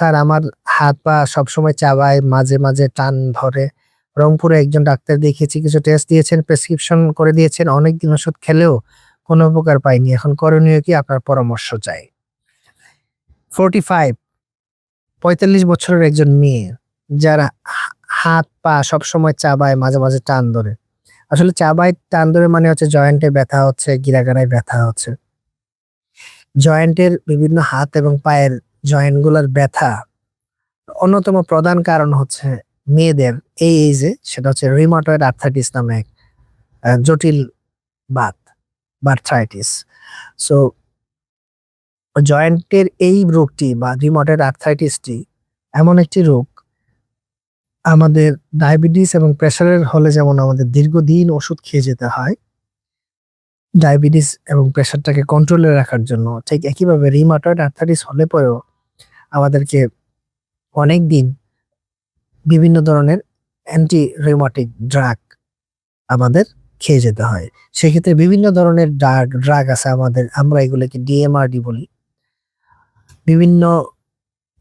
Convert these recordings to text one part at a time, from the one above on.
Sir, আমার হাত পা সবসময় চাবায়, মাঝে মাঝে টান ধরে। রংপুরে একজন ডাক্তার দেখিয়েছি, কিছু টেস্ট দিয়েছেন প্রেসক্রিপশন করে দিয়েছেন, অনেকদিন ওষুধ খেলেও কোনো উপকার পাইনি। এখন করণীয় কি? আপনার পরামর্শ চাই। ফোরটি ফাইভ পঁয়তাল্লিশ বছরের একজন মেয়ে, যারা হাত পা সবসময় চাবায়, মাঝে মাঝে টান ধরে। আসলে চাবায়, টান ধরে মানে হচ্ছে জয়েন্টে ব্যথা হচ্ছে গিরাগারায় ব্যথা হচ্ছে। জয়েন্টের বিভিন্ন হাত এবং পায়ের জয়েন্টগুলার ব্যথা। অন্যতম প্রধান কারণ হচ্ছে মেয়েদের এই এজে সেটা হচ্ছে রিমাটয়েড আর্থাইটিস নামে এক জটিল বাত বার্থ্রাইটিস সো জয়েন্টের এই রোগটি বা রিমোটেড আর্থাইটিসটি এমন একটি রোগ, আমাদের ডায়াবেটিস এবং প্রেশারের হলে যেমন আমাদের দীর্ঘদিন ওষুধ খেয়ে যেতে হয় ডায়াবেটিস এবং প্রেশারটাকে কন্ট্রোলে রাখার জন্য ঠিক একইভাবে রিমাটয়েড আর্থাইটিস হলে পরেও আমাদেরকে অনেক দিন বিভিন্ন ধরনের অ্যান্টি রিমাটিক ড্রাগ আমাদের খেয়ে যেতে হয়। সেক্ষেত্রে বিভিন্ন ধরনের ড্রাগ ড্রাগ আছে আমাদের, আমরা এগুলোকে ডিএমআরডি বলি। বিভিন্ন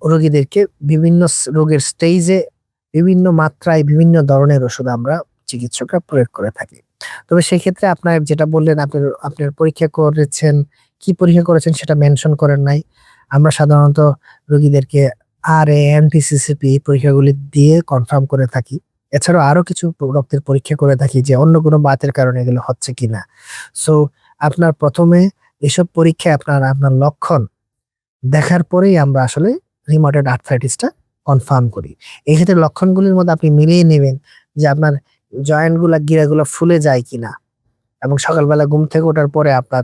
রোগীদেরকে বিভিন্ন রোগের স্টেজে বিভিন্ন মাত্রায় বিভিন্ন ধরনের ওষুধ আমরা চিকিৎসকরা প্রয়োগ করে থাকি। তবে সেক্ষেত্রে আপনার যেটা বললেন, আপনার আপনার পরীক্ষা করেছেন, কি পরীক্ষা করেছেন সেটা মেনশন করেন নাই। আমরা সাধারণত রোগীদেরকে আর এনটিসিসিপি পরীক্ষাগুলি দিয়ে কনফার্ম করে থাকি। এছাড়াও আরও কিছু রক্তের পরীক্ষা করে থাকি যে অন্য কোনো বাতের কারণে এগুলো হচ্ছে কি না। সো আপনার প্রথমে এসব পরীক্ষায় আপনার আপনার লক্ষণ দেখার পরেই আমরা আসলে রিমোটেড আর্থ্রাইটিসটা কনফার্ম করি। এই ক্ষেত্রে লক্ষণগুলির মধ্যে আপনি মিলিয়ে নেবেন যে আপনার জয়েন্টগুলা গিরাগুলা ফুলে যায় কি না। এবং সকালবেলা ঘুম থেকে ওঠার পরে আপনার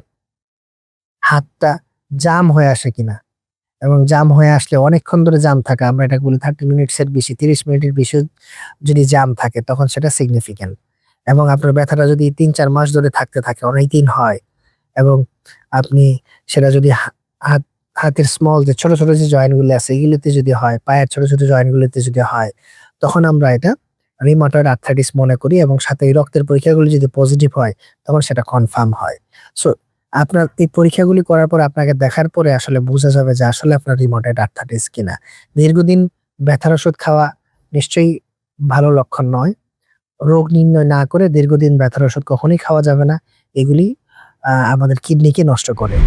হাতটা জাম হয়ে আসে কিনা এবং জাম হয়ে আসলে অনেকক্ষণ ধরে জাম থাকে। আমরা এটা বলি থার্টি মিনিটস এর বেশি, তিরিশ মিনিটের বেশি যদি জাম থাকে, তখন সেটা সিগনিফিক্যান্ট এবং আপনার ব্যথাটা যদি তিন চার মাস ধরে থাকতে থাকে, অনেক দিন হয়, এবং আপনি সেটা যদি হাত, হাতের স্মল যে ছোট ছোট যে জয়েন্টগুলো আছে, এগুলোতে যদি হয়, পায়ের ছোট ছোট জয়েন্ট গুলোতে যদি হয়, তখন আমরা এটা রিমাটয়েড আর্থাইটিস মনে করি এবং সাথে এই রক্তের পরীক্ষাগুলি যদি পজিটিভ হয়, তখন সেটা কনফার্ম হয়। সো আপনার এই পরীক্ষাগুলি করার পর আপনাকে দেখার পরে আসলে বোঝা যাবে যে আসলে আপনার রিমোটেড আর্থাটিস কিনা। দীর্ঘদিন ব্যথার ওষুধ খাওয়া নিশ্চয়ই ভালো লক্ষণ নয়। রোগ নির্ণয় না করে দীর্ঘদিন ব্যথার ওষুধ কখনোই খাওয়া যাবে না। এগুলি আমাদের কিডনিকে নষ্ট করে।